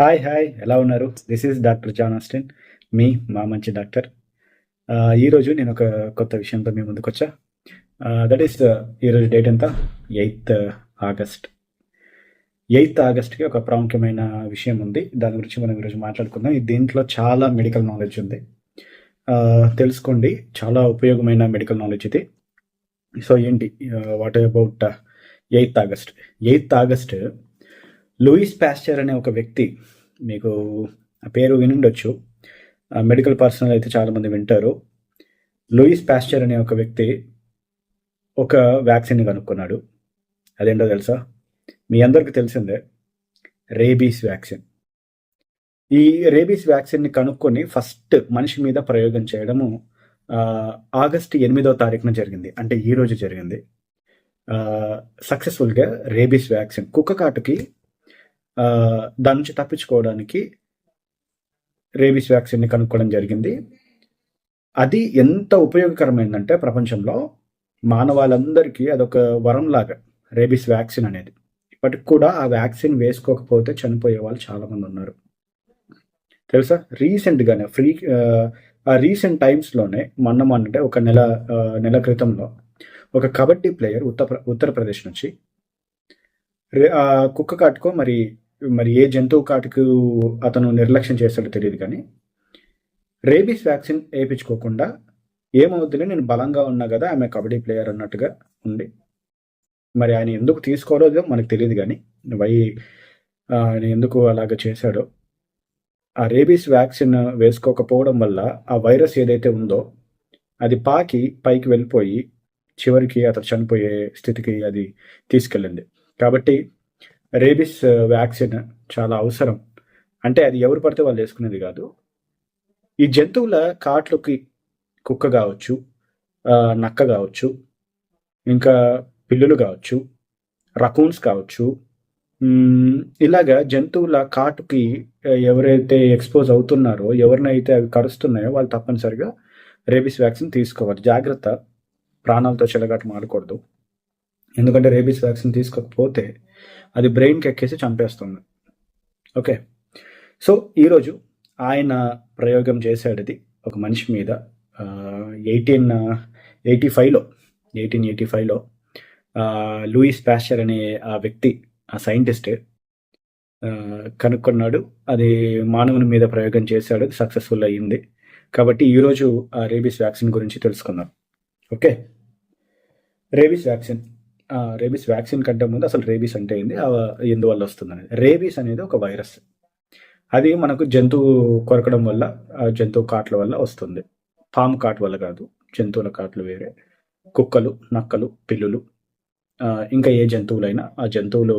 Hi hi ఎలా ఉన్నారు? This is doctor John Austin మీ మా మంచి డాక్టర్. ఈరోజు నేను ఒక కొత్త విషయంతో మీ ముందుకు వచ్చా. దట్ ఈస్ ఈరోజు డేట్ ఎంత? Eighth August. ఎయిత్ ఆగస్ట్కి ఒక ప్రాముఖ్యమైన విషయం ఉంది. దాని గురించి మనం ఈరోజు మాట్లాడుకుందాం. దీంట్లో చాలా మెడికల్ నాలెడ్జ్ ఉంది. తెలుసుకోండి. చాలా ఉపయోగమైన మెడికల్ నాలెడ్జ్ ఇది. సో ఏంటి? What about uh, eighth August? Eighth August Louis Pasteur అనే ఒక వ్యక్తి మీకు ఆ పేరు వినుండొచ్చు. మెడికల్ పర్సనల్ అయితే చాలామంది వింటారు. లూయిస్ పాస్చర్ అనే ఒక వ్యక్తి ఒక వ్యాక్సిన్ కనుక్కున్నాడు. అదేంటో తెలుసా? మీ అందరికీ తెలిసిందే రేబీస్ వ్యాక్సిన్. ఈ రేబీస్ వ్యాక్సిన్ని కనుక్కొని ఫస్ట్ మనిషి మీద ప్రయోగం చేయడము ఆగస్ట్ ఆగస్టు ఎనిమిదో తారీఖున జరిగింది. అంటే ఈరోజు జరిగింది. సక్సెస్ఫుల్గా రేబీస్ వ్యాక్సిన్ కుక్క కాటుకి దాని నుంచి తప్పించుకోవడానికి రేబీస్ వ్యాక్సిన్ని కనుక్కోవడం జరిగింది. అది ఎంత ఉపయోగకరమైందంటే ప్రపంచంలో మానవాళందరికీ అదొక వరం లాగా రేబీస్ వ్యాక్సిన్ అనేది. ఇప్పటికి కూడా ఆ వ్యాక్సిన్ వేసుకోకపోతే చనిపోయే వాళ్ళు చాలామంది ఉన్నారు. తెలుసా? రీసెంట్గానే ఫ్రీ ఆ రీసెంట్ టైమ్స్లోనే మొన్న అంటే ఒక నెల నెల క్రితంలో ఒక కబడ్డీ ప్లేయర్ ఉత్తర ఉత్తరప్రదేశ్ నుంచి కుక్క కాటుకో మరి మరి ఏ జంతువు కాటుకు అతను నిర్లక్ష్యం చేస్తాడో తెలియదు కానీ రేబీస్ వ్యాక్సిన్ వేయించుకోకుండా ఏమవుతుందో నేను బలంగా ఉన్నా కదా ఆమె కబడ్డీ ప్లేయర్ అన్నట్టుగా ఉంది. మరి ఆయన ఎందుకు తీసుకోలేదో మనకు తెలియదు కానీ వై ఆయన ఎందుకు అలాగ చేశాడో. ఆ రేబీస్ వ్యాక్సిన్ వేసుకోకపోవడం వల్ల ఆ వైరస్ ఏదైతే ఉందో అది పాకి పైకి వెళ్ళిపోయి చివరికి అతను చనిపోయే స్థితికి అది తీసుకెళ్ళింది. కాబట్టి రేబిస్ వ్యాక్సిన్ చాలా అవసరం. అంటే అది ఎవరు పడితే వాళ్ళు వేసుకునేది కాదు. ఈ జంతువుల కాట్లకి కుక్క కావచ్చు నక్క కావచ్చు ఇంకా పిల్లులు కావచ్చు రకూన్స్ కావచ్చు ఇలాగా జంతువుల కాటుకి ఎవరైతే ఎక్స్పోజ్ అవుతున్నారో ఎవరినైతే అవి కరుస్తున్నాయో వాళ్ళు తప్పనిసరిగా రేబిస్ వ్యాక్సిన్ తీసుకోవాలి. జాగ్రత్త. ప్రాణాలతో చెలగాట మాడకూడదు ఎందుకంటే రేబీస్ వ్యాక్సిన్ తీసుకోకపోతే అది బ్రెయిన్కి ఎక్కేసి చంపేస్తుంది. ఓకే సో ఈరోజు ఆయన ప్రయోగం చేశాడు ఇది ఒక మనిషి మీద ఎయిటీన్ ఎయిటీ ఫైవ్లో ఎయిటీన్ ఎయిటీ ఫైవ్లో లూయిస్ ప్యాస్చర్ అనే ఆ వ్యక్తి ఆ సైంటిస్ట్ కనుక్కున్నాడు. అది మానవుని మీద ప్రయోగం చేశాడు. సక్సెస్ఫుల్ అయ్యింది. కాబట్టి ఈరోజు ఆ రేబీస్ వ్యాక్సిన్ గురించి తెలుసుకుందాం. Okay rabies vaccine. Rabies vaccine కంటే ముందు అసలు రేబీస్ అంటే ఏంది? ఎందువల్ల వస్తుంది అనేది రేబీస్ అనేది ఒక వైరస్. అది మనకు జంతువు కొరకడం వల్ల ఆ జంతువు కాట్ల వల్ల వస్తుంది. పాము కాటు వల్ల కాదు. జంతువుల కాట్లు వేరే. కుక్కలు నక్కలు పిల్లులు ఇంకా ఏ జంతువులైనా ఆ జంతువులు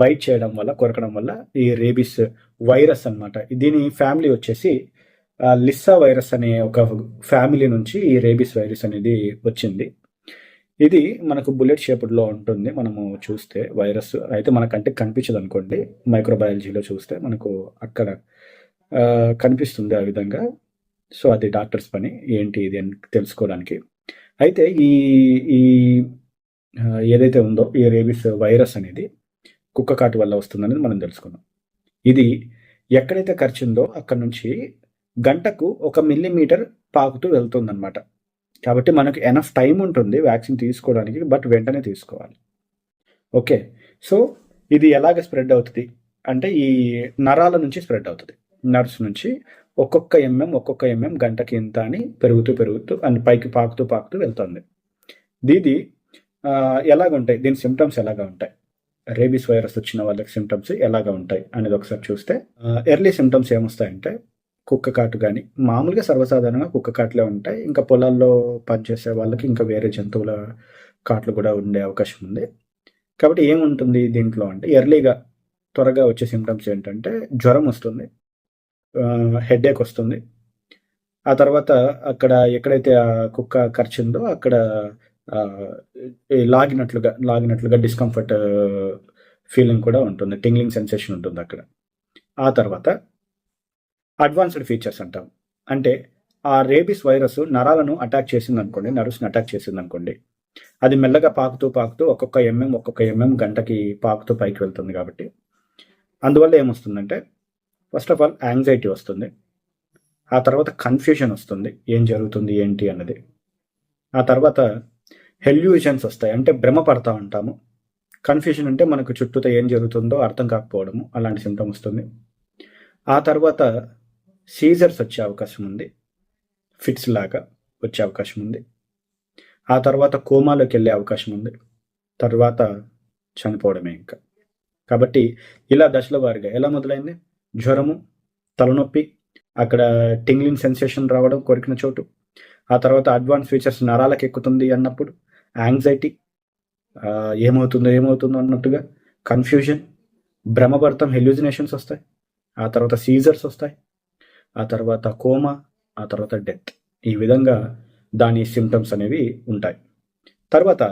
బైట్ చేయడం వల్ల కొరకడం వల్ల ఈ రేబీస్ వైరస్ అన్నమాట. దీని ఫ్యామిలీ వచ్చేసి లిస్సా వైరస్ అనే ఒక ఫ్యామిలీ నుంచి ఈ రేబీస్ వైరస్ అనేది వచ్చింది. ఇది మనకు బుల్లెట్ షేప్డ్లో ఉంటుంది. మనము చూస్తే వైరస్ అయితే మన కంటికి కనిపించదు అనుకోండి మైక్రోబయాలజీలో చూస్తే మనకు అక్కడ కనిపిస్తుంది ఆ విధంగా. సో అది డాక్టర్స్ పని. ఏంటి ఇది అని తెలుసుకోవడానికి. అయితే ఈ ఈ ఏదైతే ఉందో ఈ రేబిస్ వైరస్ అనేది కుక్క కాటు వల్ల వస్తుందనేది మనం తెలుసుకున్నాం. ఇది ఎక్కడైతే ఖర్చుందో అక్కడ నుంచి గంటకు ఒక మిల్లీమీటర్ పాకుతూ వెళ్తుందన్నమాట. కాబట్టి మనకు ఎనఫ్ టైం ఉంటుంది వ్యాక్సిన్ తీసుకోవడానికి బట్ వెంటనే తీసుకోవాలి. ఓకే సో ఇది ఎలాగ స్ప్రెడ్ అవుతుంది? అంటే ఈ నరాల నుంచి స్ప్రెడ్ అవుతుంది. నర్స్ నుంచి ఒక్కొక్క ఎంఎం ఒక్కొక్క ఎంఎం గంటకి ఇంత అని పెరుగుతూ పెరుగుతూ అండ్ పైకి పాకుతూ పాకుతూ వెళ్తుంది. దీది ఆ, ఎలాగ ఉంటాయి? దీని సిమ్టమ్స్ ఎలాగ ఉంటాయి? రేబీస్ వైరస్ వచ్చిన వాళ్ళకి సిమ్టమ్స్ ఎలాగ ఉంటాయి? అనేది ఒకసారి చూస్తే ఎర్లీ సిమ్టమ్స్ ఏమొస్తాయంటే కుక్క కాటు కానీ మామూలుగా సర్వసాధారణంగా కుక్క కాట్లే ఉంటాయి. ఇంకా పొలాల్లో పనిచేసే వాళ్ళకి ఇంకా వేరే జంతువుల కాట్లు కూడా ఉండే అవకాశం ఉంది. కాబట్టి ఏముంటుంది దీంట్లో అంటే ఎర్లీగా త్వరగా వచ్చే సిమ్టమ్స్ ఏంటంటే జ్వరం వస్తుంది హెడేక్ వస్తుంది. ఆ తర్వాత అక్కడ ఎక్కడైతే ఆ కుక్క ఖర్చుందో అక్కడ లాగినట్లుగా లాగినట్లుగా డిస్కంఫర్ట్ ఫీలింగ్ కూడా ఉంటుంది టింగ్లింగ్ సెన్సేషన్ ఉంటుంది అక్కడ. ఆ తర్వాత అడ్వాన్స్డ్ ఫీచర్స్ అంటాం. అంటే ఆ రేబిస్ వైరస్ నరాలను అటాక్ చేసింది అనుకోండి నర్వ్స్ని అటాక్ చేసింది అనుకోండి అది మెల్లగా పాకుతూ పాకుతూ ఒక్కొక్క ఎంఎం ఒక్కొక్క ఎంఎం గంటకి పాకుతూ పైకి వెళ్తుంది కాబట్టి. అందువల్ల ఏమొస్తుందంటే ఫస్ట్ ఆఫ్ ఆల్ యాంగ్జైటీ వస్తుంది. ఆ తర్వాత కన్ఫ్యూజన్ వస్తుంది. ఏం జరుగుతుంది ఏంటి అన్నది. ఆ తర్వాత హెల్యూషన్స్ వస్తాయి. అంటే భ్రమ పడతా ఉంటాము. కన్ఫ్యూజన్ అంటే మనకు చుట్టూతో ఏం జరుగుతుందో అర్థం కాకపోవడము అలాంటి సిమ్టమ్ వస్తుంది. ఆ తర్వాత సీజర్స్ వచ్చే అవకాశం ఉంది. ఫిట్స్ లాగా వచ్చే అవకాశం ఉంది. ఆ తర్వాత కోమాలోకి వెళ్ళే అవకాశం ఉంది. తర్వాత చనిపోవడమే ఇంకా. కాబట్టి ఇలా దశల వారిగా ఎలా మొదలైంది? జ్వరము తలనొప్పి అక్కడ టింగ్లింగ్ సెన్సేషన్ రావడం కొరికిన చోటు. ఆ తర్వాత అడ్వాన్స్ ఫీచర్స్ నరాలకు ఎక్కుతుంది అన్నప్పుడు యాంగ్జైటీ ఏమవుతుందో ఏమవుతుందో అన్నట్టుగా కన్ఫ్యూజన్ భ్రమభర్తం హెల్యూజినేషన్స్ వస్తాయి. ఆ తర్వాత సీజర్స్ వస్తాయి. ఆ తర్వాత కోమా ఆ తర్వాత డెత్. ఈ విధంగా దాని సిమ్టమ్స్ అనేవి ఉంటాయి. తర్వాత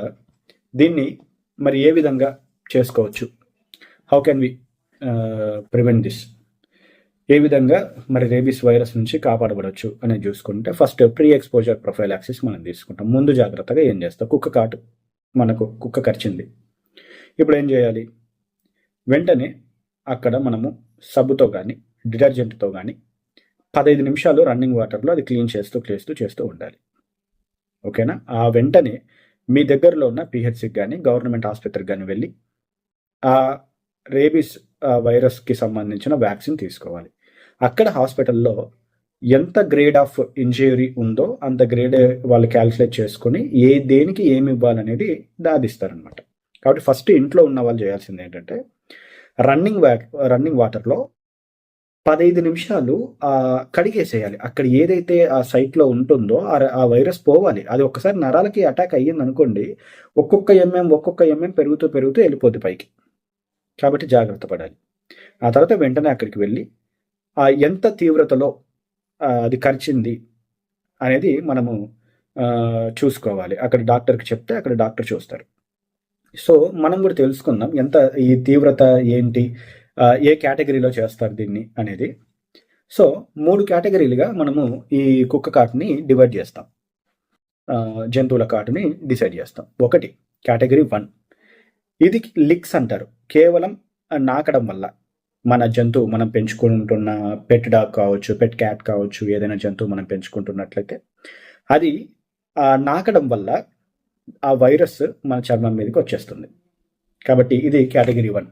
దీన్ని మరి ఏ విధంగా చేసుకోవచ్చు? How can we prevent this ఏ విధంగా మరి రేబీస్ వైరస్ నుంచి కాపాడబడవచ్చు అనేది చూసుకుంటే first pre exposure prophylaxis మనం తీసుకుంటాం. ముందు జాగ్రత్తగా ఏం చేస్తాం? కుక్క కాటు. మనకు కుక్క కరిచింది. ఇప్పుడు ఏం చేయాలి? వెంటనే అక్కడ మనము సబ్బుతో కానీ డిటర్జెంట్తో కానీ పదహైదు నిమిషాలు రన్నింగ్ వాటర్లో అది క్లీన్ చేస్తూ చేస్తూ చేస్తూ ఉండాలి. ఓకేనా? ఆ వెంటనే మీ దగ్గరలో ఉన్న పిహెచ్సికి కానీ గవర్నమెంట్ ఆసుపత్రికి కానీ వెళ్ళి ఆ రేబీస్ వైరస్కి సంబంధించిన వ్యాక్సిన్ తీసుకోవాలి. అక్కడ హాస్పిటల్లో ఎంత గ్రేడ్ ఆఫ్ ఇంజరీ ఉందో అంత గ్రేడ్ వాళ్ళు క్యాల్కులేట్ చేసుకొని ఏ దేనికి ఏమి ఇవ్వాలనేది దాదిస్తారనమాట కాబట్టి ఫస్ట్ ఇంట్లో ఉన్న వాళ్ళు చేయాల్సింది ఏంటంటే రన్నింగ్ వా రన్నింగ్ వాటర్లో పదహైదు నిమిషాలు కడిగేసేయాలి. అక్కడ ఏదైతే ఆ సైట్లో ఉంటుందో ఆ వైరస్ పోవాలి. అది ఒక్కసారి నరాలకి అటాక్ అయ్యింది అనుకోండి ఒక్కొక్క ఎంఎం ఒక్కొక్క ఎంఎం పెరుగుతూ పెరుగుతూ వెళ్ళిపోద్ది పైకి. కాబట్టి జాగ్రత్త పడాలి. ఆ తర్వాత వెంటనే అక్కడికి వెళ్ళి ఆ ఎంత తీవ్రతలో అది కరిచింది అనేది మనము చూసుకోవాలి. అక్కడ డాక్టర్కి చెప్తే అక్కడ డాక్టర్ చూస్తారు. సో మనం కూడా తెలుసుకుందాం ఎంత ఈ తీవ్రత ఏంటి ఏ కేటగిరీలో చేస్తారు దీన్ని అనేది. సో మూడు కేటగిరీలుగా మనము ఈ కుక్క కాటుని డివైడ్ చేస్తాం. జంతువుల కాటుని డిసైడ్ చేస్తాం. ఒకటి కేటగిరీ వన్. ఇది లిక్స్ అంటారు. కేవలం నాకడం వల్ల. మన జంతువు మనం పెంచుకుంటున్న పెట్ డాగ్ కావచ్చు పెట్ క్యాట్ కావచ్చు ఏదైనా జంతువు మనం పెంచుకుంటున్నట్లయితే అది నాకడం వల్ల ఆ వైరస్ మన చర్మం మీదకి వచ్చేస్తుంది. కాబట్టి ఇది కేటగిరీ వన్.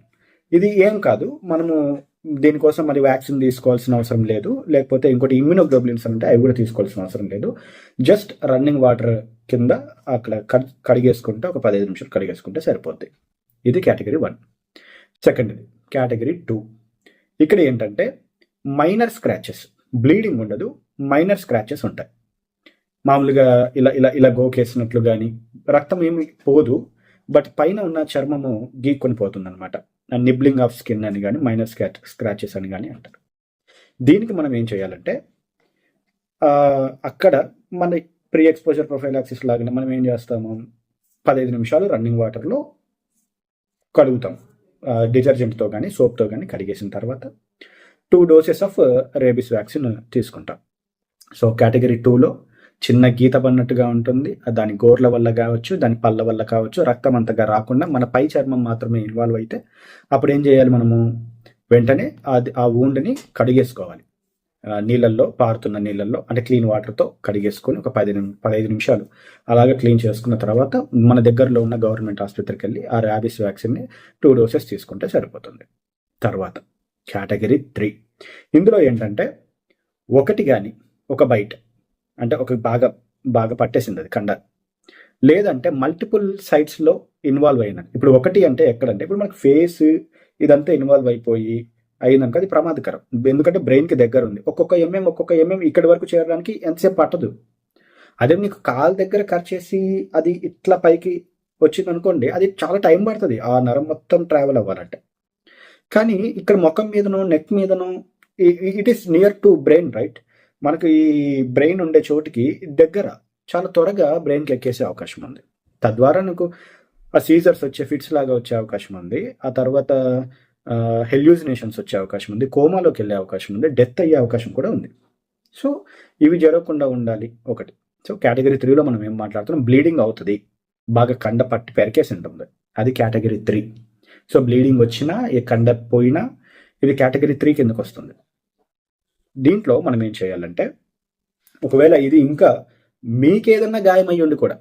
ఇది ఏం కాదు. మనము దీనికోసం మరి వ్యాక్సిన్ తీసుకోవాల్సిన అవసరం లేదు. లేకపోతే ఇంకోటి ఇమ్యూనోగ్లోబులిన్స్ అంటే అవి కూడా తీసుకోవాల్సిన అవసరం లేదు. జస్ట్ రన్నింగ్ వాటర్ కింద అక్కడ కడిగేసుకుంటే ఒక పదిహేను నిమిషాలు కడిగేసుకుంటే సరిపోద్ది. ఇది category one. Second category two. ఇక్కడ ఏంటంటే మైనర్ స్క్రాచెస్. బ్లీడింగ్ ఉండదు మైనర్ స్క్రాచెస్ ఉంటాయి. మామూలుగా ఇలా ఇలా ఇలా గోకేసినట్లు కానీ రక్తం ఏమి పోదు బట్ పైన ఉన్న చర్మము గీక్కొని పోతుంది అనమాట నిబ్లింగ్ ఆఫ్ స్కిన్ అని కానీ మైనర్ స్క్రాచ్ స్క్రాచెస్ అని కానీ అంటారు. దీనికి మనం ఏం చేయాలంటే అక్కడ మన ప్రీ ఎక్స్పోజర్ ప్రొఫైలాక్సిస్ లాగానే మనం ఏం చేస్తాము? పదహైదు నిమిషాలు రన్నింగ్ వాటర్లో కడుగుతాం. డిటర్జెంట్తో కానీ సోప్తో కానీ కడిగేసిన తర్వాత two doses of rabies vaccine తీసుకుంటాం. సో కేటగిరీ టూలో చిన్న గీత పడినట్టుగా ఉంటుంది. దాని గోర్ల వల్ల కావచ్చు దాని పళ్ళ వల్ల కావచ్చు రక్తం అంతగా రాకుండా మన పై చర్మం మాత్రమే ఇన్వాల్వ్ అయితే అప్పుడు ఏం చేయాలి మనము? వెంటనే అది ఆ వూండ్ని కడిగేసుకోవాలి. నీళ్ళల్లో పారుతున్న నీళ్ళల్లో అంటే క్లీన్ వాటర్తో కడిగేసుకొని ఒక పది పదహైదు నిమిషాలు అలాగే క్లీన్ చేసుకున్న తర్వాత మన దగ్గరలో ఉన్న గవర్నమెంట్ ఆసుపత్రికి వెళ్ళి ఆ ర్యాబిస్ వ్యాక్సిన్ని టూ డోసెస్ తీసుకుంటే సరిపోతుంది. తర్వాత కేటగిరీ త్రీ ఇందులో ఏంటంటే ఒకటి కానీ ఒక బైట్ అంటే ఒక బాగా బాగా పట్టేసింది అది కండ. లేదంటే మల్టిపుల్ సైట్స్లో ఇన్వాల్వ్ అయినది ఇప్పుడు ఒకటి అంటే ఎక్కడంటే ఇప్పుడు మనకి ఫేస్ ఇదంతా ఇన్వాల్వ్ అయిపోయి అయిందనుకో అది ప్రమాదకరం. ఎందుకంటే బ్రెయిన్కి దగ్గర ఉంది. ఒక్కొక్క ఎంఎం ఒక్కొక్క ఎంఎం ఇక్కడి వరకు చేరడానికి ఎంతసేపు పట్టదు. అదే నీకు కాల్ దగ్గర కట్ చేసి అది ఇట్లా పైకి వచ్చింది అనుకోండి అది చాలా టైం పడుతుంది ఆ నరం మొత్తం ట్రావెల్ అవ్వాలంటే. కానీ ఇక్కడ ముఖం మీదనో నెక్ మీదనో it is near to brain right మనకు ఈ బ్రెయిన్ ఉండే చోటుకి దగ్గర చాలా త్వరగా బ్రెయిన్కి ఎక్కేసే అవకాశం ఉంది. తద్వారా నీకు ఆ సీజర్స్ వచ్చే ఫిట్స్ లాగా వచ్చే అవకాశం ఉంది. ఆ తర్వాత హెల్యూజినేషన్స్ వచ్చే అవకాశం ఉంది. కోమాలోకి వెళ్ళే అవకాశం ఉంది. డెత్ అయ్యే అవకాశం కూడా ఉంది. సో ఇవి జరగకుండా ఉండాలి ఒకటి. సో కేటగిరీ త్రీలో మనం ఏం మాట్లాడుతున్నాం? బ్లీడింగ్ అవుతుంది. బాగా కండ పట్టి పెరికేసి ఉంటుంది అది కేటగిరీ త్రీ. సో బ్లీడింగ్ వచ్చినా ఏ కండ పోయినా ఇది కేటగిరీ త్రీ కిందకు వస్తుంది దీంట్లో మనం ఏం చేయాలంటే ఒకవేళ ఇది ఇంకా మీకేదన్నా గాయం అయ్యి ఉండి కూడా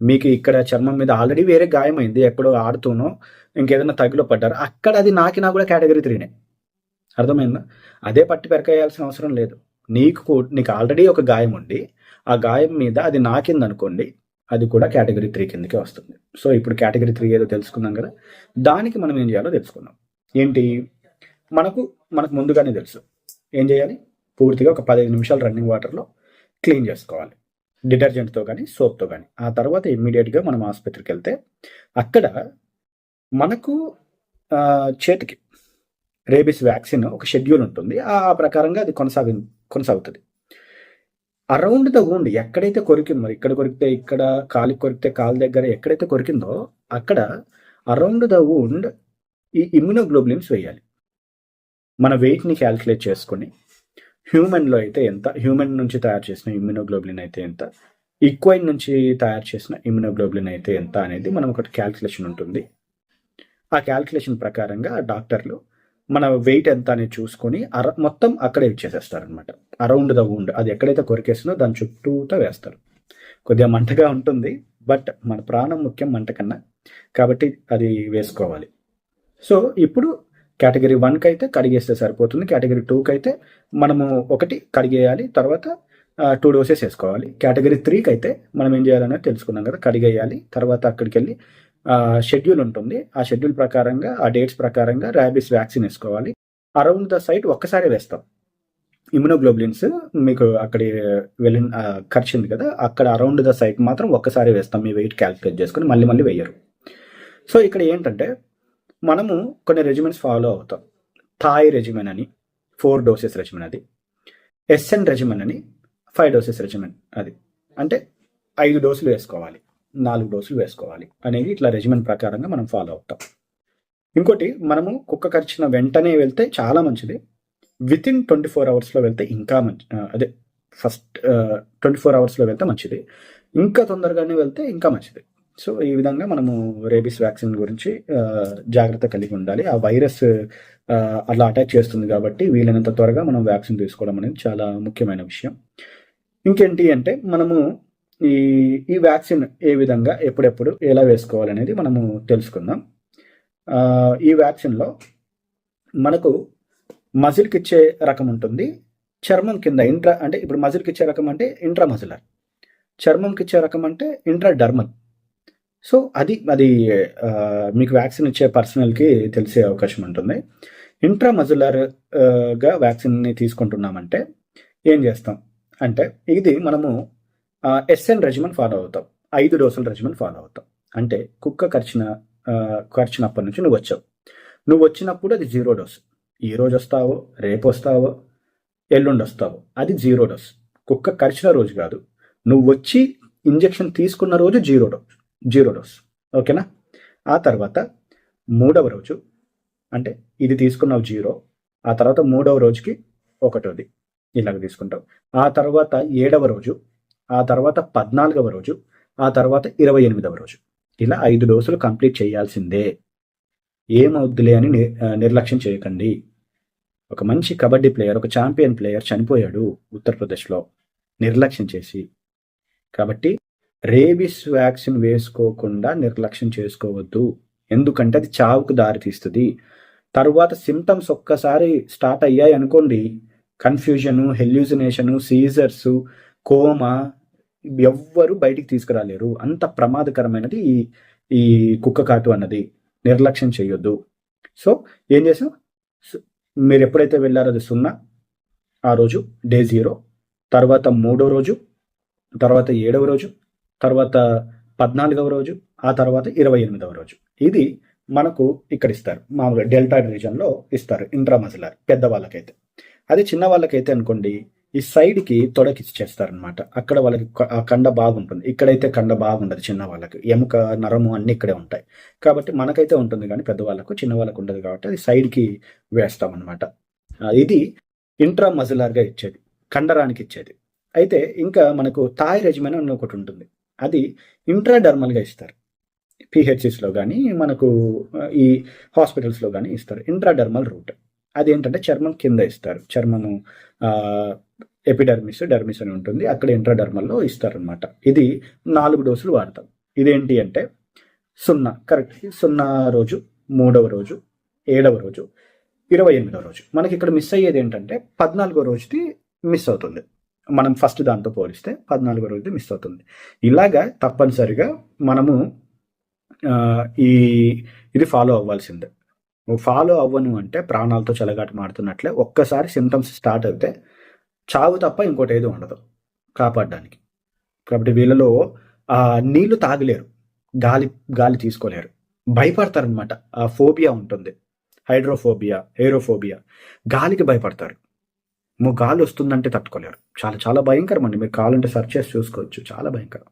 మీకు ఇక్కడ చర్మం మీద ఆల్రెడీ వేరే గాయమైంది ఎక్కడో ఆడుతూనో ఇంకేదైనా తగిలో పడ్డారు అక్కడ అది నాకినా కూడా కేటగిరీ త్రీనే. అర్థమైందా? అదే పట్టి పెరకేయాల్సిన అవసరం లేదు. నీకు నీకు ఆల్రెడీ ఒక గాయం ఉండి ఆ గాయం మీద అది నాకింది అనుకోండి అది కూడా కేటగిరీ త్రీ కిందకే వస్తుంది. సో ఇప్పుడు కేటగిరీ త్రీ ఏదో తెలుసుకున్నాం కదా దానికి మనం ఏం చేయాలో తెలుసుకున్నాం ఏంటి? మనకు మనకు ముందుగానే తెలుసు. ఏం చేయాలి? పూర్తిగా ఒక పదిహేను నిమిషాలు రన్నింగ్ వాటర్లో క్లీన్ చేసుకోవాలి. డిటర్జెంట్తో కానీ సోప్తో కానీ ఆ తర్వాత ఇమ్మీడియట్గా మనం ఆసుపత్రికి వెళ్తే అక్కడ మనకు చేతికి రేబిస్ వ్యాక్సిన్ ఒక షెడ్యూల్ ఉంటుంది. ఆ ప్రకారంగా అది కొనసాగి కొనసాగుతుంది. అరౌండ్ ద wound ఎక్కడైతే కొరికిందో ఇక్కడ కొరికితే ఇక్కడ కాలికి కొరికితే కాలు దగ్గర ఎక్కడైతే కొరికిందో అక్కడ అరౌండ్ ద wound ఈ ఇమ్యునోగ్లోబులిన్స్ వేయాలి. మన వెయిట్ని క్యాల్కులేట్ చేసుకొని హ్యూమన్లో అయితే ఎంత హ్యూమన్ నుంచి తయారు చేసిన ఇమ్యునోగ్లోబులిన్ అయితే ఎంత ఈక్వైన్ నుంచి తయారు చేసిన ఇమ్యునోగ్లోబులిన్ అయితే ఎంత అనేది మనం ఒకటి క్యాల్కులేషన్ ఉంటుంది. ఆ క్యాల్కులేషన్ ప్రకారంగా ఆ డాక్టర్లు మన వెయిట్ ఎంత అనేది చూసుకొని అర మొత్తం అక్కడే ఇచ్చేసేస్తారనమాట అరౌండ్ ద wound అది ఎక్కడైతే కొరికేసిందో దాని చుట్టూతో వేస్తారు. కొద్దిగా మంటగా ఉంటుంది బట్ మన ప్రాణం ముఖ్యం మంట కన్నా కాబట్టి అది వేసుకోవాలి. సో ఇప్పుడు కేటగిరీ వన్కి అయితే కడిగేస్తే సరిపోతుంది కేటగిరీ టూకి అయితే మనము ఒకటి కడిగేయాలి తర్వాత టూ డోసెస్ వేసుకోవాలి. కేటగిరీ త్రీకి అయితే మనం ఏం చేయాలనేది తెలుసుకున్నాం కదా కడిగేయాలి తర్వాత అక్కడికి వెళ్ళి షెడ్యూల్ ఉంటుంది. ఆ షెడ్యూల్ ప్రకారంగా ఆ డేట్స్ ప్రకారంగా ర్యాబిస్ వ్యాక్సిన్ వేసుకోవాలి. అరౌండ్ ద సైట్ ఒక్కసారి వేస్తాం. ఇమ్యునోగ్లోబులిన్స్ మీకు అక్కడ వెళ్ళిన ఆ, ఖర్చు ఉంది కదా అక్కడ అరౌండ్ ద సైట్ మాత్రం ఒక్కసారి వేస్తాం. మీ వెయిట్ క్యాల్కులేట్ చేసుకొని మళ్ళీ మళ్ళీ వేయరు. సో ఇక్కడ ఏంటంటే మనము కొన్ని రెజిమెంట్స్ ఫాలో అవుతాం. థాయ్ రెజిమెన్ అని ఫోర్ డోసెస్ రెజిమెన్ అది ఎస్ఎన్ రెజిమెన్ అని ఫైవ్ డోసెస్ రెజిమెన్ అది. అంటే ఐదు డోసులు వేసుకోవాలి నాలుగు డోసులు వేసుకోవాలి అనేది ఇట్లా రెజిమెన్ ప్రకారంగా మనం ఫాలో అవుతాం. ఇంకోటి మనము కుక్క కరిచిన వెంటనే వెళ్తే చాలా మంచిది. విత్ ఇన్ ట్వంటీ ఫోర్ అవర్స్లో వెళ్తే ఇంకా మంచి అదే ఫస్ట్ ట్వంటీ ఫోర్ అవర్స్లో వెళ్తే మంచిది. ఇంకా తొందరగానే వెళ్తే ఇంకా మంచిది. సో ఈ విధంగా మనము రేబీస్ వ్యాక్సిన్ గురించి జాగ్రత్త కలిగి ఉండాలి. ఆ వైరస్ అలా అట్లా అటాక్ చేస్తుంది కాబట్టి వీలైనంత త్వరగా మనం వ్యాక్సిన్ తీసుకోవడం అనేది చాలా ముఖ్యమైన విషయం. ఇంకేంటి అంటే మనము ఈ ఈ వ్యాక్సిన్ ఏ విధంగా ఎప్పుడెప్పుడు ఎలా వేసుకోవాలనేది మనము తెలుసుకుందాం. ఈ వ్యాక్సిన్లో మనకు మజిల్కి ఇచ్చే రకం ఉంటుంది. చర్మం కింద ఇంట్రా అంటే ఇప్పుడు మజిల్కి ఇచ్చే రకం అంటే ఇంట్రా మజిలర్ చర్మంకి ఇచ్చే రకం అంటే ఇంట్రా డర్మల్ సో అది అది మీకు వ్యాక్సిన్ ఇచ్చే పర్సనల్కి తెలిసే అవకాశం ఉంటుంది. ఇంట్రా మజిలర్ వ్యాక్సిన్ని తీసుకుంటున్నామంటే ఏం చేస్తాం? అంటే ఇది మనము ఎస్ఎన్ రెజిమన్ ఫాలో అవుతాం. ఐదు డోసుల రెజిమన్ ఫాలో అవుతాం. అంటే కుక్క కరిచిన ఖర్చినప్పటి నుంచి నువ్వు వచ్చావు. నువ్వు వచ్చినప్పుడు అది జీరో డోస్. ఈ రోజు వస్తావో రేపు వస్తావో ఎల్లుండి వస్తావో అది జీరో డోస్. కుక్క కరిచిన రోజు కాదు. నువ్వు వచ్చి ఇంజెక్షన్ తీసుకున్న రోజు జీరో డోస్. Zero dose. ఓకేనా? ఆ తర్వాత మూడవ రోజు అంటే ఇది తీసుకున్నావు జీరో ఆ తర్వాత మూడవ రోజుకి ఒకటోది ఇలాగ తీసుకుంటావు. ఆ తర్వాత ఏడవ రోజు ఆ తర్వాత పద్నాలుగవ రోజు ఆ తర్వాత ఇరవై ఎనిమిదవ రోజు. ఇలా ఐదు డోసులు కంప్లీట్ చేయాల్సిందే. ఏమవుద్దులే అని నిర్లక్ష్యం చేయకండి. ఒక మంచి కబడ్డీ ప్లేయర్ ఒక ఛాంపియన్ ప్లేయర్ చనిపోయాడు ఉత్తరప్రదేశ్లో. నిర్లక్ష్యం చేసి. కాబట్టి రేబిస్ వ్యాక్సిన్ వేసుకోకుండా నిర్లక్ష్యం చేసుకోవద్దు. ఎందుకంటే అది చావుకు దారితీస్తుంది. తర్వాత సిమ్టమ్స్ ఒక్కసారి స్టార్ట్ అయ్యాయి అనుకోండి. కన్ఫ్యూజను హెల్యూజినేషను సీజర్స్ కోమా ఎవ్వరు బయటికి తీసుకురాలేరు. అంత ప్రమాదకరమైనది ఈ ఈ కుక్క కాటు అన్నది. నిర్లక్ష్యం చేయొద్దు. సో ఏం చేసాం? మీరు ఎప్పుడైతే వెళ్ళారో అది సున్నా ఆ రోజు డే జీరో తర్వాత మూడో రోజు తర్వాత ఏడవ రోజు తర్వాత పద్నాలుగవ రోజు ఆ తర్వాత ఇరవై ఎనిమిదవ రోజు. ఇది మనకు ఇక్కడ ఇస్తారు. మామూలుగా డెల్టా రీజన్లో ఇస్తారు ఇంట్రామజిలర్ పెద్ద వాళ్ళకైతే. అదే చిన్న వాళ్ళకైతే అనుకోండి ఈ సైడ్కి తొడకి ఇచ్చేస్తారనమాట అక్కడ వాళ్ళకి ఆ కండ బాగుంటుంది. ఇక్కడైతే కండ బాగుండదు చిన్న వాళ్ళకి. ఎముక నరము అన్ని ఇక్కడే ఉంటాయి. కాబట్టి మనకైతే ఉంటుంది కానీ పెద్దవాళ్ళకు చిన్న వాళ్ళకు ఉండదు కాబట్టి అది సైడ్కి వేస్తామన్నమాట. ఇది ఇంట్రా మజిలార్గా ఇచ్చేది కండరానికి ఇచ్చేది. అయితే ఇంకా మనకు థాయ్ రెజిమెన్ అని ఒకటి ఉంటుంది. అది ఇంట్రాడర్మల్గా ఇస్తారు. పిహెచ్సిస్లో కానీ మనకు ఈ హాస్పిటల్స్లో కానీ ఇస్తారు. ఇంట్రాడర్మల్ రూట్ అదేంటంటే చర్మం కింద ఇస్తారు. చర్మము ఎపిడర్మిస్ డర్మిస్ అని ఉంటుంది. అక్కడ ఇంట్రాడర్మల్లో ఇస్తారనమాట ఇది నాలుగు డోసులు వాడతాం. ఇదేంటి అంటే సున్నా కరెక్ట్ సున్నా రోజు మూడవ రోజు ఏడవ రోజు ఇరవై ఎనిమిదవ రోజు. మనకి ఇక్కడ మిస్ అయ్యేది ఏంటంటే పద్నాలుగో రోజుది మిస్ అవుతుంది. మనం ఫస్ట్ దాంతో పోలిస్తే పద్నాలుగో రోజు మిస్ అవుతుంది. ఇలాగా తప్పనిసరిగా మనము ఈ ఇది ఫాలో అవ్వాల్సిందే. ఫాలో అవ్వను అంటే ప్రాణాలతో చెలగాట మాడుతున్నట్లే ఒక్కసారి సిమ్టమ్స్ స్టార్ట్ అయితే చావు తప్ప ఇంకోటి ఏది ఉండదు కాపాడడానికి. కాబట్టి వీళ్ళలో ఆ నీళ్ళు తాగలేరు. గాలి గాలి తీసుకోలేరు. భయపడతారనమాట ఆ ఫోబియా ఉంటుంది. Hydrophobia aerophobia. గాలికి భయపడతారు. మీకు గాలి వస్తుందంటే తట్టుకోలేరు. చాలా చాలా భయంకరం అండి. మీరు కావాలంటే సర్చ్ చేసి చూసుకోవచ్చు. చాలా భయంకరం.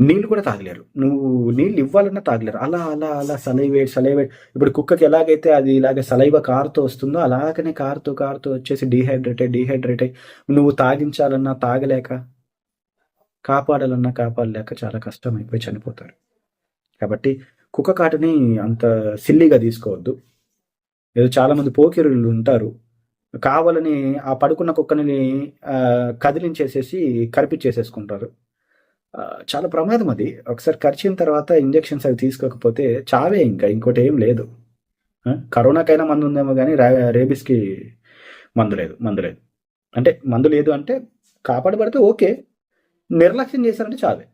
నీళ్ళు కూడా తాగలేరు. నువ్వు నీళ్ళు ఇవ్వాలన్నా తాగలేరు. అలా అలా అలా సలైవేట్ సలైవేట్ ఇప్పుడు కుక్కకి ఎలాగైతే అది ఇలాగ సలైవ కారుతో వస్తుందో అలాగనే కారుతో కారుతో వచ్చేసి డీహైడ్రేట్ అయ్యి డీహైడ్రేట్ అయ్యి నువ్వు తాగించాలన్నా తాగలేక కాపాడాలన్నా కాపాడలేక చాలా కష్టం అయిపోయి చనిపోతారు. కాబట్టి కుక్క కాటని అంత సిల్లీగా తీసుకోవద్దు. ఏదో చాలామంది పోకిరులు ఉంటారు. కావాలని ఆ పడుకున్న కుక్కని కదిలించేసేసి కరిపించేసేసుకుంటారు. చాలా ప్రమాదం అది. ఒకసారి కరిచిన తర్వాత ఇంజెక్షన్స్ అవి తీసుకోకపోతే చావే ఇంకా ఇంకోటి ఏం లేదు. కరోనాకైనా మందు ఉందేమో కానీ రేబీస్కి మందు లేదు మందు లేదు. అంటే మందు లేదు అంటే కాపాడబడితే ఓకే. నిర్లక్ష్యం చేశారంటే చావే.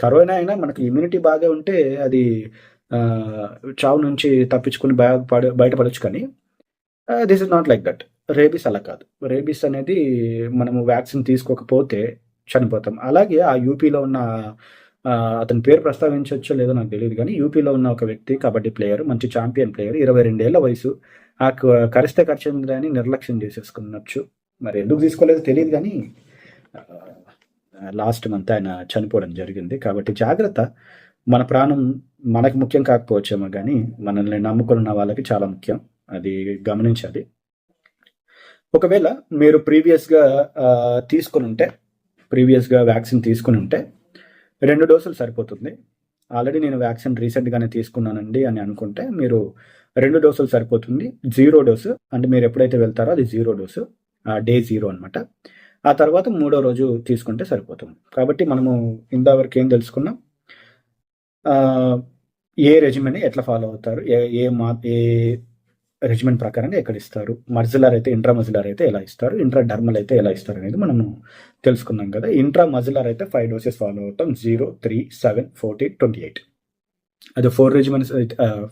కరోనా అయినా మనకి ఇమ్యూనిటీ బాగా ఉంటే అది చావు నుంచి తప్పించుకుని బయ బయటపడచ్చు కానీ this is not like that rabies అలా కాదు. రేబీస్ అనేది మనము వ్యాక్సిన్ తీసుకోకపోతే చనిపోతాం. అలాగే ఆ యూపీలో ఉన్న అతని పేరు ప్రస్తావించవచ్చో లేదో నాకు తెలియదు కానీ యూపీలో ఉన్న ఒక వ్యక్తి కబడ్డీ ప్లేయర్ మంచి ఛాంపియన్ ప్లేయర్ ఇరవై రెండేళ్ళ వయసు ఆ కరిస్తే ఖర్చుందని నిర్లక్ష్యం చేసేసుకున్నచ్చు. మరి ఎందుకు తీసుకోలేదో తెలియదు కానీ లాస్ట్ మంత్ ఆయన చనిపోవడం జరిగింది. కాబట్టి జాగ్రత్త. మన ప్రాణం మనకు ముఖ్యం కాకపోవచ్చేమో కానీ మనల్ని నమ్ముకున్న వాళ్ళకి చాలా ముఖ్యం. అది గమనించాలి. ఒకవేళ మీరు ప్రీవియస్గా తీసుకుని ఉంటే ప్రీవియస్గా వ్యాక్సిన్ తీసుకుని ఉంటే రెండు డోసులు సరిపోతుంది. ఆల్రెడీ నేను వ్యాక్సిన్ రీసెంట్గానే తీసుకున్నానండి అని అనుకుంటే మీరు రెండు డోసులు సరిపోతుంది జీరో డోసు అంటే మీరు ఎప్పుడైతే వెళ్తారో అది జీరో డోసు డే జీరో అనమాట ఆ తర్వాత మూడో రోజు తీసుకుంటే సరిపోతుంది. కాబట్టి మనము ఇంతవరకు ఏం తెలుసుకున్నాం? ఏ రెజిమెంట్ ఎట్లా ఫాలో అవుతారు? ఏ ఏ మా ఏ రెజిమెంట్ ప్రకారంగా ఎక్కడ ఇస్తారు? మజిలర్ అయితే ఇంట్రా మజిలర్ అయితే ఎలా ఇస్తారు? ఇంట్రా డర్మల్ అయితే ఎలా ఇస్తారు అనేది మనము తెలుసుకున్నాం కదా. ఇంట్రా మజిలర్ అయితే ఫైవ్ డోసెస్ ఫాలో అవుతాం. Zero three seven fourteen twenty eight. అది ఫోర్ రెజిమెంట్స్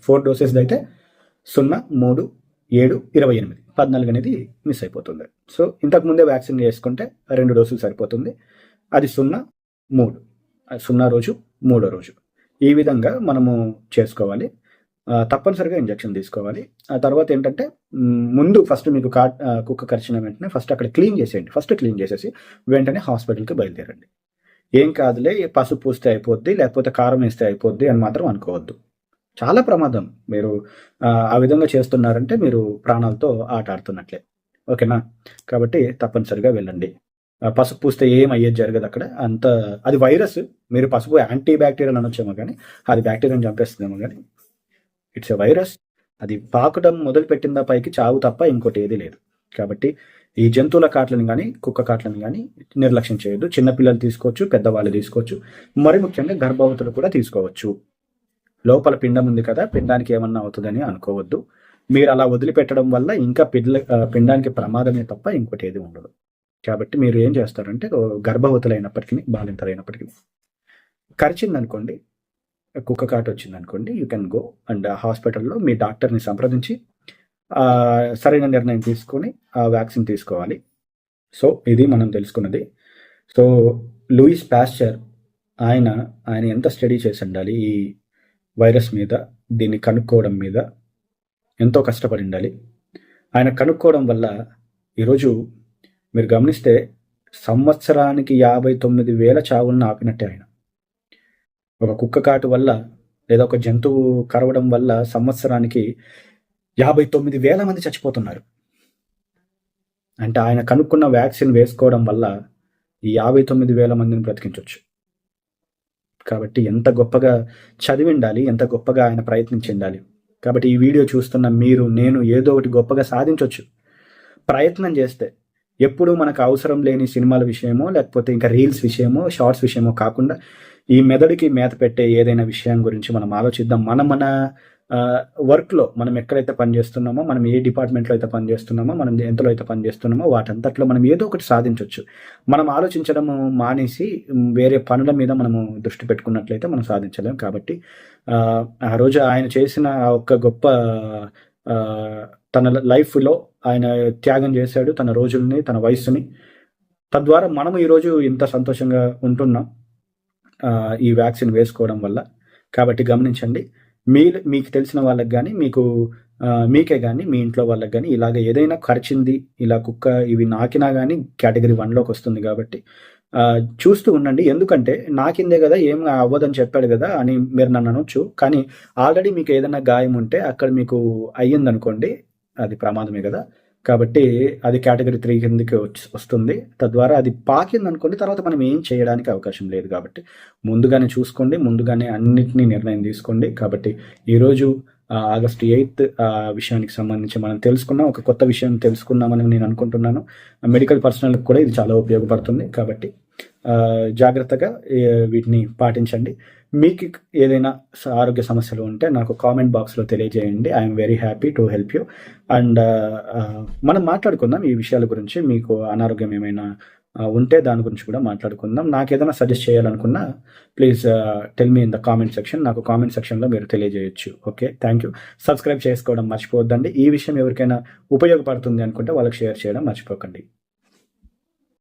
ఫోర్ డోసెస్ అయితే సున్నా మూడు ఏడు ఇరవై ఎనిమిది. పద్నాలుగు అనేది మిస్ అయిపోతుంది. సో ఇంతకుముందే వ్యాక్సిన్ చేసుకుంటే రెండు డోసులు సరిపోతుంది. అది సున్నా మూడు. సున్నా రోజు మూడో రోజు. ఈ విధంగా మనము చేసుకోవాలి. తప్పనిసరిగా ఇంజెక్షన్ తీసుకోవాలి. ఆ తర్వాత ఏంటంటే ముందు ఫస్ట్ మీకు కా కుక్క కరిచిన వెంటనే ఫస్ట్ అక్కడ క్లీన్ చేసేయండి. ఫస్ట్ క్లీన్ చేసేసి వెంటనే హాస్పిటల్కి బయలుదేరండి. ఏం కాదులే పసుపు పూస్తే అయిపోద్ది లేకపోతే కారం వేస్తే అయిపోద్ది అని మాత్రం అనుకోవద్దు. చాలా ప్రమాదం. మీరు ఆ, విధంగా చేస్తున్నారంటే మీరు ప్రాణాలతో ఆట ఆడుతున్నట్లే. ఓకేనా? కాబట్టి తప్పనిసరిగా వెళ్ళండి. పసుపు పూస్తే ఏం అయ్యేది జరగదు అక్కడ. అంత అది వైరస్. మీరు పసుపు యాంటీ బ్యాక్టీరియల్ అనొచ్చేమో కానీ అది బ్యాక్టీరియాని చంపేస్తుందేమో కానీ ఇట్స్ ఎ వైరస్ అది పాకడం మొదలుపెట్టిందా పైకి చావు తప్ప ఇంకోటి ఏది లేదు. కాబట్టి ఈ జంతువుల కాట్లను కానీ కుక్క కాట్లను కానీ నిర్లక్ష్యం చేయొద్దు. చిన్నపిల్లలు తీసుకోవచ్చు పెద్దవాళ్ళు తీసుకోవచ్చు. మరి ముఖ్యంగా గర్భవతులు కూడా తీసుకోవచ్చు. లోపల పిండం ఉంది కదా పిండానికి ఏమన్నా అవుతుందని అనుకోవద్దు. మీరు అలా వదిలిపెట్టడం వల్ల ఇంకా పిల్ల పిండానికి ప్రమాదమే తప్ప ఇంకోటి ఏది ఉండదు. కాబట్టి మీరు ఏం చేస్తారంటే గర్భవతులైనప్పటికీ బాలింతలైనప్పటికీ కరిచిందనుకోండి కుక్క కాటు వచ్చింది అనుకోండి యూ కెన్ గో అండ్ హాస్పిటల్లో uh, మీ డాక్టర్ని సంప్రదించి సరైన నిర్ణయం తీసుకొని ఆ వ్యాక్సిన్ తీసుకోవాలి. సో ఇది మనం తెలుసుకున్నది. సో లూయిస్ పాస్చర్ ఆయన ఆయన ఎంత స్టడీ చేసి ఉండాలి ఈ వైరస్ మీద దీన్ని కనుక్కోవడం మీద ఎంతో కష్టపడి ఉండాలి ఆయన కనుక్కోవడం వల్ల ఈరోజు మీరు గమనిస్తే సంవత్సరానికి యాభై తొమ్మిది వేల చావులను ఆపినట్టే ఆయన. ఒక కుక్క కాటు వల్ల లేదా ఒక జంతువు కరవడం వల్ల సంవత్సరానికి యాభై తొమ్మిది వేల మంది చచ్చిపోతున్నారు. అంటే ఆయన కనుక్కున్న వ్యాక్సిన్ వేసుకోవడం వల్ల ఈ యాభై తొమ్మిది వేల మందిని బ్రతికించవచ్చు కాబట్టి ఎంత గొప్పగా చదివి ఉండాలి ఎంత గొప్పగా ఆయన ప్రయత్నించి ఉండాలి కాబట్టి ఈ వీడియో చూస్తున్న మీరు నేను ఏదో ఒకటి గొప్పగా సాధించవచ్చు ప్రయత్నం చేస్తే ఎప్పుడు మనకు అవసరం లేని సినిమాల విషయమో లేకపోతే ఇంకా రీల్స్ విషయమో షార్ట్స్ విషయమో కాకుండా ఈ మెదడుకి మేత పెట్టే ఏదైనా విషయం గురించి మనం ఆలోచిద్దాం. మన మన వర్క్లో మనం ఎక్కడైతే పనిచేస్తున్నామో మనం ఏ డిపార్ట్మెంట్లో అయితే పనిచేస్తున్నామో మనం ఎంతలో అయితే పనిచేస్తున్నామో వాటంతట్లో మనం ఏదో ఒకటి సాధించవచ్చు మనం ఆలోచించడం మానేసి వేరే పనుల మీద మనము దృష్టి పెట్టుకున్నట్లయితే మనం సాధించలేం కాబట్టి ఆ, రోజు ఆయన చేసిన ఆ ఒక్క గొప్ప తన లైఫ్లో ఆయన త్యాగం చేశాడు తన రోజుల్ని తన వయస్సుని. తద్వారా మనం ఈరోజు ఇంత సంతోషంగా ఉంటున్నాం ఈ వ్యాక్సిన్ వేసుకోవడం వల్ల. కాబట్టి గమనించండి మీ మీకు తెలిసిన వాళ్ళకి కానీ మీకు మీకే కానీ మీ ఇంట్లో వాళ్ళకి కానీ ఇలాగ ఏదైనా ఖర్చింది ఇలా కుక్క ఇవి నాకినా కానీ కేటగిరీ వన్లోకి వస్తుంది కాబట్టి చూస్తూ ఉండండి. ఎందుకంటే నాకిందే కదా ఏం అవ్వదని చెప్పాడు కదా అని మీరు నన్ను అనొచ్చు. కానీ ఆల్రెడీ మీకు ఏదైనా గాయం ఉంటే అక్కడ మీకు అయ్యిందనుకోండి అది ప్రమాదమే కదా. కాబట్టి అది కేటగిరీ త్రీ కిందకి వస్తుంది. తద్వారా అది పాకింది అనుకోండి తర్వాత మనం ఏం చేయడానికి అవకాశం లేదు కాబట్టి. ముందుగానే చూసుకోండి ముందుగానే అన్నిటినీ నిర్ణయం తీసుకోండి. కాబట్టి ఈరోజు ఆగస్టు ఎయిత్ విషయానికి సంబంధించి మనం తెలుసుకున్నాం. ఒక కొత్త విషయం తెలుసుకుందామని నేను అనుకుంటున్నాను. మెడికల్ పర్సనల్కి కూడా ఇది చాలా ఉపయోగపడుతుంది కాబట్టి జాగ్రత్తగా వీటిని పాటించండి. మీకు ఏదైనా స- ఆరోగ్య సమస్యలు ఉంటే నాకు కామెంట్ బాక్స్లో తెలియజేయండి. I'm very happy to help you. And మనం మాట్లాడుకుందాం ఈ విషయాల గురించి. మీకు అనారోగ్యం ఏమైనా ఉంటే దాని గురించి కూడా మాట్లాడుకుందాం. నాకు ఏదైనా సజెస్ట్ చేయాలనుకున్నా please tell me in the comment section. నాకు కామెంట్ సెక్షన్లో మీరు తెలియజేయచ్చు. ఓకే? Thank you. సబ్స్క్రైబ్ చేసుకోవడం మర్చిపోవద్దండి. ఈ విషయం ఎవరికైనా ఉపయోగపడుతుంది అనుకుంటే వాళ్ళకి షేర్ చేయడం మర్చిపోకండి.